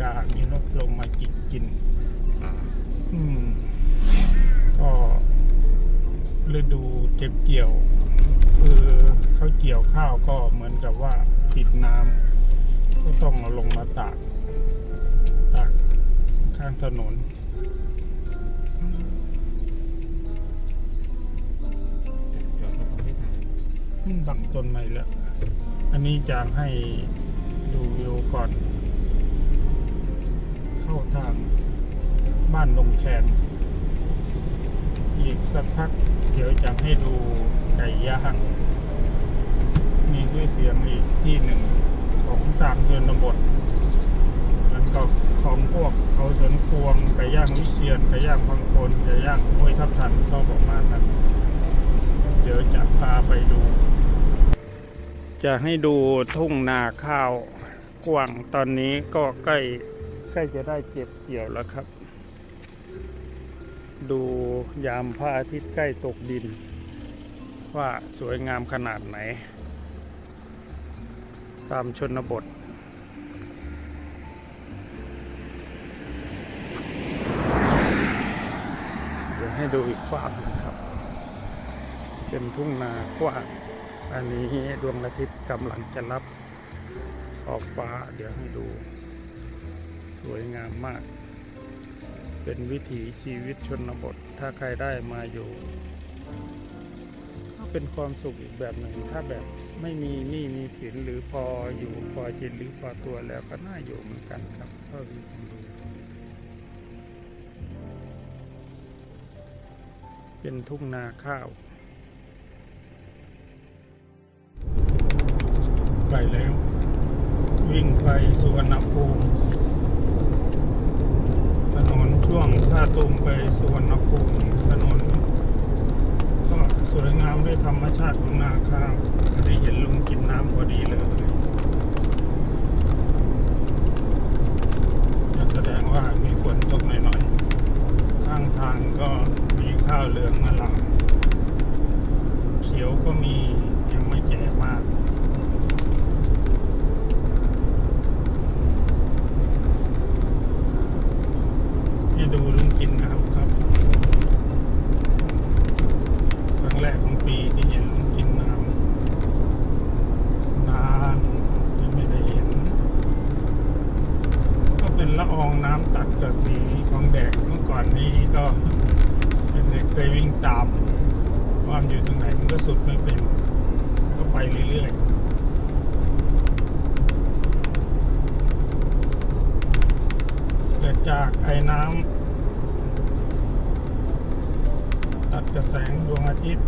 กา มีนกลงมาจิกกินอ่าอืม ก็ฤดูเก็บเกี่ยว คือเขาเกี่ยวข้าวก็เหมือนกับว่าติดน้ำก็ต้องเอาลงมาตาก ตากข้างถนนจอดรถไม่ทันอืมบังต้นไม้แล้ว อันนี้จะให้ ดูวิวก่อน เข้าทางบ้านลงแคนอีกสักพัก เดี๋ยวจะให้ดูไก่ย่างมีชื่อเสียงอีกที่หนึ่งของตามชนบทแล้วก็ของพวกเขาสวนพวงไก่ย่างวิเชียนไก่ย่างพังคนไก่ย่างห้วยทับทันก็ประมาณนั้นเดี๋ยวจะพาไปดู จะให้ดูทุ่งนาข้าว กวางตอนนี้ก็ใกล้ใกล้จะได้เจ็บเกี่ยวแล้วครับ ดูยามพระอาทิตย์ใกล้ตกดิน ว่าสวยงามขนาดไหน ตามชนบทเดี๋ยวให้ดูอีกฝากหนึ่งครับ เป็นทุ่งนากว้างอันนี้ดวงอาทิตย์กำลังจะรับ ขอบฟ้า เดี๋ยวให้ดู สวยงามมาก เป็นวิถีชีวิตชนบท ถ้าใครได้มาอยู่ก็เป็นความสุขอีกแบบหนึ่ง ถ้าแบบไม่มีหนี้มีสินหรือพออยู่พอจินหรือพอตัวแล้วก็น่าอยู่เหมือนกันครับก็มีคนดูเป็นทุ่งนาข้าว วิ่งไปสุวรรณภูมิถนนช่วงท่าตูมไปสุวรรณภูมิถนน ก็สวยงามด้วยธรรมชาติของนาข้าวได้เห็นลุงกินน้ำพอดีเลยจะแสดงว่ามีฝนตกหน่อยๆข้างทางก็มีข้าวเหลืองมาหลังเขียวก็มียังไม่แก่มาก ให้ ดูลุงกินน้ำครับครั้งแรกของปีที่เห็นลุงกินน้ำนานที่ไม่ได้เห็น ก็เป็นละอองน้ำตัดกับสีของแดดเมื่อก่อนนี้ก็เป็นเด็กเคยวิ่งตามว่ามอยู่ตรงไหนมันก็สุดไม่เป็น ก็ไปเรื่อยๆ เกิด จากไอ้น้ำตัดกระแสงดวงอาทิตย์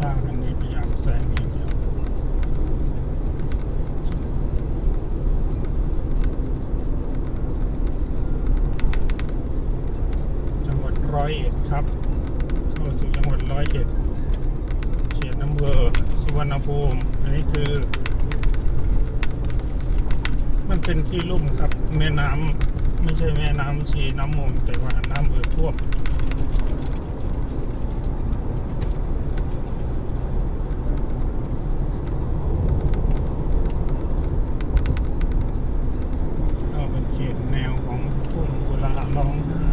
ทางอันนี้พยายามแสงอย่างเดียวจังหวัดร้อยเอ็ดครับ สู่จังหวัดร้อยเอ็ดเขตอำเภอสุวรรณภูมิ อันนี้คือ มันเป็นที่ลุ่มครับ แม่น้ำไม่ใช่แม่น้ำชีน้ำมูลแต่ว่าน้ำเอ่อท่วม ก็เป็นเขตแนวของทุ่งกุลาร้องไห้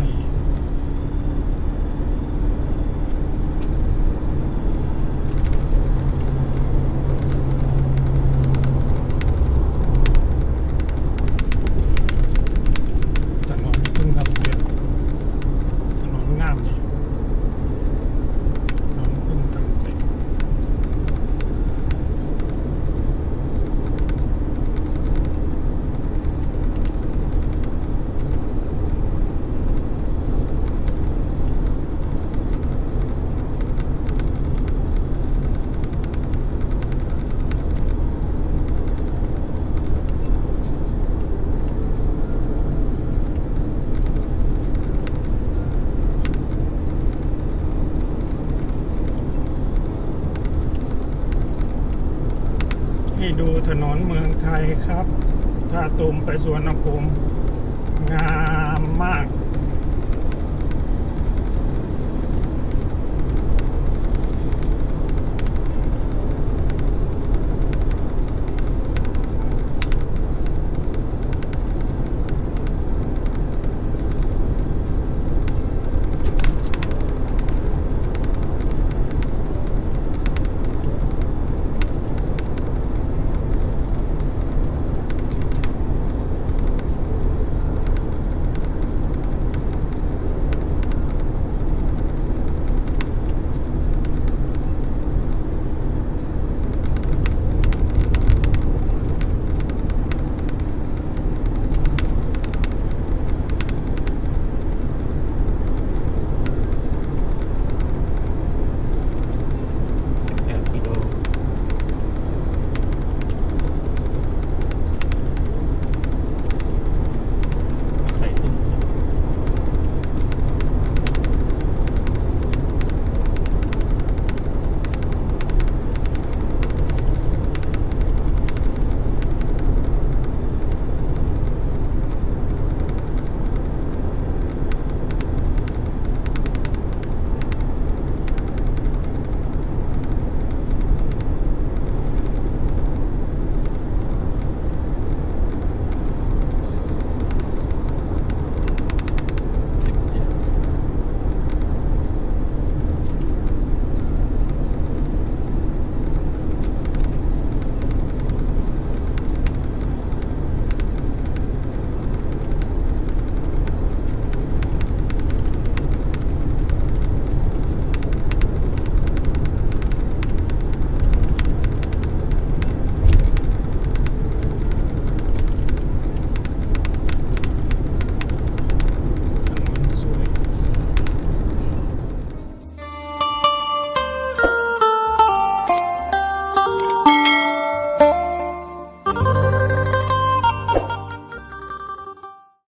ถนนเพิ่งทำเสร็จถนนงามดีถนนเพิ่งทำเสร็จ ให้ ดูถนนเมืองไทยครับ ถ้าตุมไปสวนภูมิงามมาก